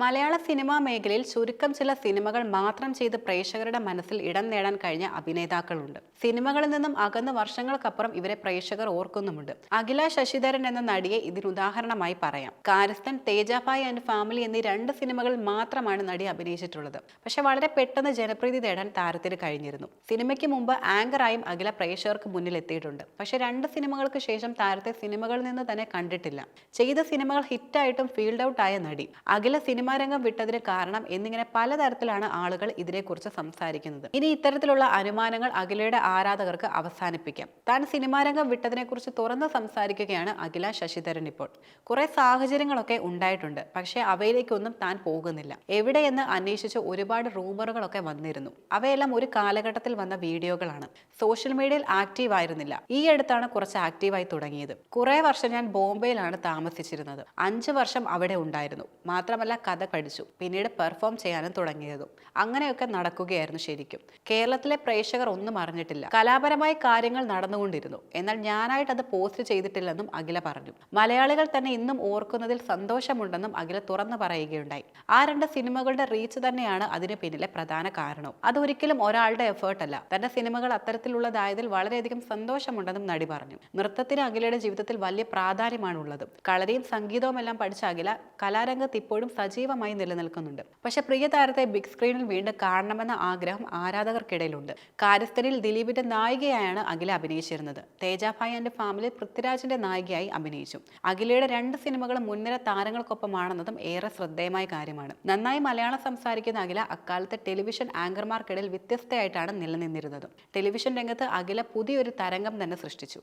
മലയാള cinema മേഖലയിൽ ചുരുക്കം ചില സിനിമകൾ മാത്രം ചെയ്ത് പ്രേക്ഷകരുടെ മനസ്സിൽ ഇടം നേടാൻ കഴിഞ്ഞ അഭിനേതാക്കളുണ്ട്. സിനിമകളിൽ നിന്നും അകന്ന് വർഷങ്ങൾക്കപ്പുറം ഇവരെ പ്രേക്ഷകർ ഓർക്കുന്നുമുണ്ട്. അഖില ശശിധരൻ എന്ന നടിയെ ഇതിനുദാഹരണമായി പറയാം. കാരസ്ഥൻ തേജാഭായ് ആൻഡ് ഫാമിലി എന്നീ രണ്ട് സിനിമകളിൽ മാത്രമാണ് നടി അഭിനയിച്ചിട്ടുള്ളത്. പക്ഷെ വളരെ പെട്ടെന്ന് ജനപ്രീതി തേടാൻ താരത്തിന് കഴിഞ്ഞിരുന്നു. സിനിമയ്ക്ക് മുമ്പ് ആങ്കറായും അഖില പ്രേക്ഷകർക്ക് മുന്നിൽ എത്തിയിട്ടുണ്ട് പക്ഷെ രണ്ട് സിനിമകൾക്ക് ശേഷം താരത്തെ സിനിമകളിൽ നിന്ന് തന്നെ കണ്ടിട്ടില്ല. ചെയ്ത സിനിമകൾ ഹിറ്റായിട്ടും ഫീൽഡ് ഔട്ട് ആയ നടി. അഖില സിനിമാരംഗം വിട്ടതിന് കാരണം എന്നിങ്ങനെ പലതരത്തിലാണ് ആളുകൾ ഇതിനെക്കുറിച്ച് സംസാരിക്കുന്നത്. ഇനി ഇത്തരത്തിലുള്ള അനുമാനങ്ങൾ അഖിലയുടെ ആരാധകർക്ക് അവസാനിപ്പിക്കാം. താൻ സിനിമാ രംഗം വിട്ടതിനെക്കുറിച്ച് തുറന്ന് സംസാരിക്കുകയാണ് അഖില ശശിധരൻ ഇപ്പോൾ. കുറെ സാഹചര്യങ്ങളൊക്കെ ഉണ്ടായിട്ടുണ്ട്. പക്ഷേ അവയിലേക്കൊന്നും താൻ പോകുന്നില്ല. എവിടെയെന്ന് അന്വേഷിച്ച് ഒരുപാട് റൂമറുകളൊക്കെ വന്നിരുന്നു. അവയെല്ലാം ഒരു കാലഘട്ടത്തിൽ വന്ന വീഡിയോകളാണ്. സോഷ്യൽ മീഡിയയിൽ ആക്റ്റീവ് ആയിരുന്നില്ല. ഈ അടുത്താണ് കുറച്ച് ആക്റ്റീവായി തുടങ്ങിയത്. കുറെ വർഷം ഞാൻ ബോംബെയിലാണ് താമസിച്ചിരുന്നത്. അഞ്ച് വർഷം അവിടെ ഉണ്ടായിരുന്നു. മാത്രമല്ല കഥ പഠിച്ചു. പിന്നീട് പെർഫോം ചെയ്യാനും തുടങ്ങിയതും. അങ്ങനെയൊക്കെ നടക്കുകയായിരുന്നു ശരിക്കും. കേരളത്തിലെ പ്രേക്ഷകർ ഒന്നും അറിഞ്ഞിട്ടില്ല. കലാപരമായ കാര്യങ്ങൾ നടന്നുകൊണ്ടിരുന്നു. എന്നാൽ ഞാനായിട്ട് അത് പോസ്റ്റ് ചെയ്തിട്ടില്ലെന്നും അഖില പറഞ്ഞു. മലയാളികൾ തന്നെ ഇന്നും ഓർക്കുന്നതിൽ സന്തോഷമുണ്ടെന്നും അഖില തുറന്നു പറയുകയുണ്ടായി. ആ രണ്ട് സിനിമകളുടെ റീച്ച് തന്നെയാണ് അതിന് പിന്നിലെ പ്രധാന കാരണം. അതൊരിക്കലും ഒരാളുടെ എഫേർട്ട് അല്ല. തന്റെ സിനിമകൾ അത്തരത്തിലുള്ളതായതിൽ വളരെയധികം സന്തോഷമുണ്ടെന്നും നടി പറഞ്ഞു. നൃത്തത്തിന് അഖിലയുടെ ജീവിതത്തിൽ വലിയ പ്രാധാന്യമാണ് ഉള്ളത് കളരിയും സംഗീതവും എല്ലാം പഠിച്ച അഖില കലാരംഗത്ത് ഇപ്പോഴും സജീവമായി നിലനിൽക്കുന്നുണ്ട്. പക്ഷെ പ്രിയ താരത്തെ ബിഗ് സ്ക്രീനിൽ വീണ്ടും കാണണമെന്ന ആഗ്രഹം ആരാധകർക്കിടയിലുണ്ട്. കാര്യസ്ഥനിൽ ദിലീപിന്റെ നായികയായാണ് അഖില അഭിനയിച്ചിരുന്നത്. തേജാഭായ് ആൻഡ് ഫാമിലി പൃഥ്വിരാജിന്റെ നായികയായി അഭിനയിച്ചു. അഖിലയുടെ രണ്ട് സിനിമകളും മുൻനിര താരങ്ങൾക്കൊപ്പമാണെന്നതും ഏറെ ശ്രദ്ധേയമായ കാര്യമാണ്. നന്നായി മലയാളം സംസാരിക്കുന്ന അഖില അക്കാലത്തെ ടെലിവിഷൻ ആങ്കർമാർക്കിടയിൽ വ്യത്യസ്തയായിട്ടാണ് നിലനിന്നിരുന്നത്. ടെലിവിഷൻ രംഗത്ത് അഖില പുതിയൊരു തരംഗം തന്നെ സൃഷ്ടിച്ചു.